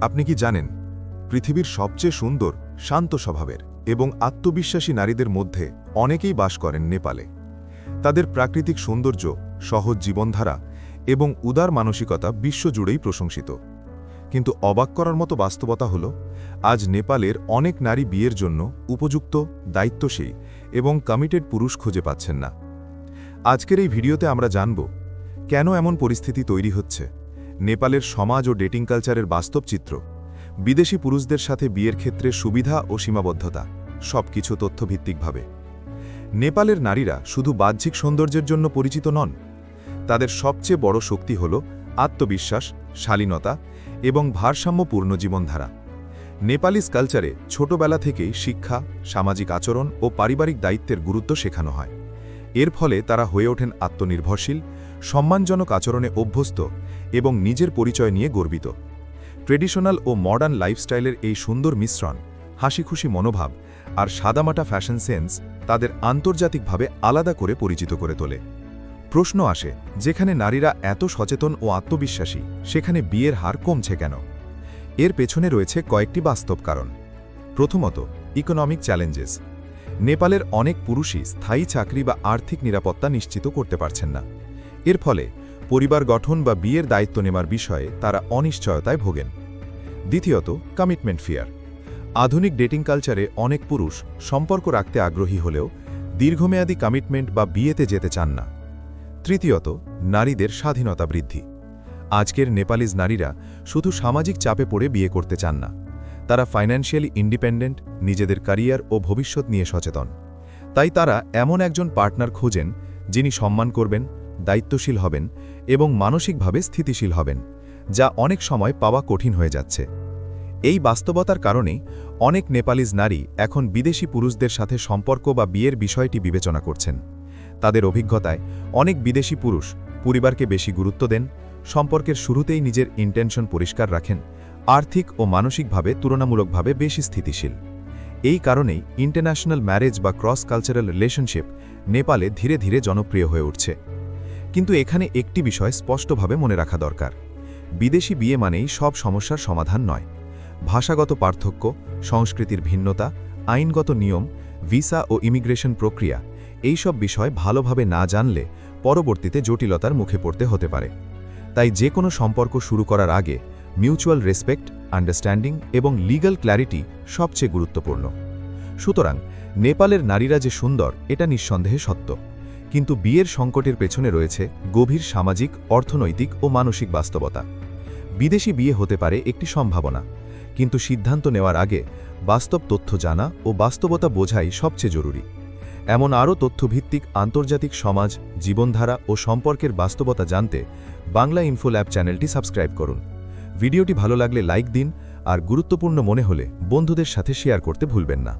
আপনি কি জানেন, পৃথিবীর সবচেয়ে সুন্দর, শান্ত স্বভাবের এবং আত্মবিশ্বাসী নারীদের মধ্যে অনেকেই বাস করেন নেপালে। তাদের প্রাকৃতিক সৌন্দর্য, সহজ জীবনধারা এবং উদার মানসিকতা বিশ্বজুড়েই প্রশংসিত। কিন্তু অবাক করার মতো বাস্তবতা হল, আজ নেপালের অনেক নারী বিয়ের জন্য উপযুক্ত, দায়িত্বশীল এবং কমিটেড পুরুষ খুঁজে পাচ্ছেন না। আজকের এই ভিডিওতে আমরা জানব, কেন এমন পরিস্থিতি তৈরি হচ্ছে? নেপালের সমাজ ও ডেটিং কালচারের বাস্তব চিত্র। বিদেশি পুরুষদের সাথে বিয়ের ক্ষেত্রে সুবিধা ও সীমাবদ্ধতা, সবকিছু তথ্যভিত্তিকভাবে। নেপালের নারীরা শুধু বাহ্যিক সৌন্দর্যের জন্য পরিচিত নন, তাদের সবচেয়ে বড় শক্তি হল আত্মবিশ্বাস, শালীনতা এবং ভারসাম্যপূর্ণ জীবনধারা। নেপালিস কালচারে ছোটবেলা থেকেই শিক্ষা, সামাজিক আচরণ ও পারিবারিক দায়িত্বের গুরুত্ব শেখানো হয়। এর ফলে তারা হয়ে ওঠেন আত্মনির্ভরশীল সম্মানজনক আচরণে অভ্যস্ত এবং নিজের পরিচয় নিয়ে গর্বিত। ট্রেডিশনাল ও মডার্ন লাইফস্টাইলের এই সুন্দর মিশ্রণ, হাসিখুশি মনোভাব আর সাদামাটা ফ্যাশন সেন্স তাদের আন্তর্জাতিকভাবে আলাদা করে পরিচিত করে তোলে। প্রশ্ন আসে, যেখানে নারীরা এত সচেতন ও আত্মবিশ্বাসী, সেখানে বিয়ের হার কমছে কেন? এর পেছনে রয়েছে কয়েকটি বাস্তব কারণ। প্রথমত ইকোনমিক চ্যালেঞ্জেস নেপালের অনেক পুরুষই স্থায়ী চাকরি বা আর্থিক নিরাপত্তা নিশ্চিত করতে পারছেন না। এর ফলে পরিবার গঠন বা বিয়ের দায়িত্ব নেওয়ার বিষয়ে তারা অনিশ্চয়তায় ভোগেন। দ্বিতীয়ত কমিটমেন্ট ফিয়ার আধুনিক ডেটিং কালচারে অনেক পুরুষ সম্পর্ক রাখতে আগ্রহী হলেও দীর্ঘমেয়াদী কমিটমেন্ট বা বিয়েতে যেতে চান না। তৃতীয়ত, নারীদের স্বাধীনতা বৃদ্ধি। আজকের নেপালিজ নারীরা শুধু সামাজিক চাপে পড়ে বিয়ে করতে চান না। তারা ফাইন্যান্সিয়ালি ইন্ডিপেন্ডেন্ট নিজেদের ক্যারিয়ার ও ভবিষ্যৎ নিয়ে সচেতন। তাই তারা এমন একজন পার্টনার খোঁজেন যিনি সম্মান করবেন দায়িত্বশীল হবেন এবং মানসিকভাবে স্থিতিশীল হবেন, যা অনেক সময় পাওয়া কঠিন হয়ে যাচ্ছে। এই বাস্তবতার কারণে অনেক নেপালিজ নারী এখন বিদেশি পুরুষদের সাথে সম্পর্ক বা বিয়ের বিষয়টি বিবেচনা করছেন। তাদের অভিজ্ঞতায় অনেক বিদেশি পুরুষ পরিবারকে বেশি গুরুত্ব দেন, সম্পর্কের শুরুতেই নিজের ইন্টেনশন পরিষ্কার রাখেন, আর্থিক ও মানসিকভাবে তুলনামূলকভাবে বেশি স্থিতিশীল। এই কারণেই ইন্টারন্যাশনাল ম্যারেজ বা ক্রস কালচারাল রিলেশনশিপ নেপালে ধীরে ধীরে জনপ্রিয় হয়ে উঠছে। কিন্তু এখানে একটি বিষয় স্পষ্টভাবে মনে রাখা দরকার। বিদেশি বিয়ে মানেই সব সমস্যার সমাধান নয়। ভাষাগত পার্থক্য, সংস্কৃতির ভিন্নতা, আইনগত নিয়ম, ভিসা ও ইমিগ্রেশন প্রক্রিয়া, এইসব বিষয় ভালোভাবে না জানলে পরবর্তীতে জটিলতার মুখে পড়তে হতে পারে। তাই যে কোনো সম্পর্ক শুরু করার আগে মিউচুয়াল রেসপেক্ট, আন্ডারস্ট্যান্ডিং এবং লিগাল ক্ল্যারিটি সবচেয়ে গুরুত্বপূর্ণ। সুতরাং, নেপালের নারীরা যে সুন্দর, এটা নিঃসন্দেহে সত্য। কিন্তু বিয়ের সংকটের পেছনে রয়েছে গভীর সামাজিক, অর্থনৈতিক ও মানসিক বাস্তবতা। বিদেশি বিয়ে হতে পারে একটি সম্ভাবনা, কিন্তু সিদ্ধান্ত নেওয়ার আগে বাস্তব তথ্য জানা ও বাস্তবতা বোঝাই সবচেয়ে জরুরি। এমন আরও তথ্যভিত্তিক আন্তর্জাতিক সমাজ, জীবনধারা ও সম্পর্কের বাস্তবতা জানতে বাংলা ইনফো ল্যাব চ্যানেলটি সাবস্ক্রাইব করুন। ভিডিওটি ভালো লাগলে লাইক দিন, আর গুরুত্বপূর্ণ মনে হলে বন্ধুদের সাথে শেয়ার করতে ভুলবেন না।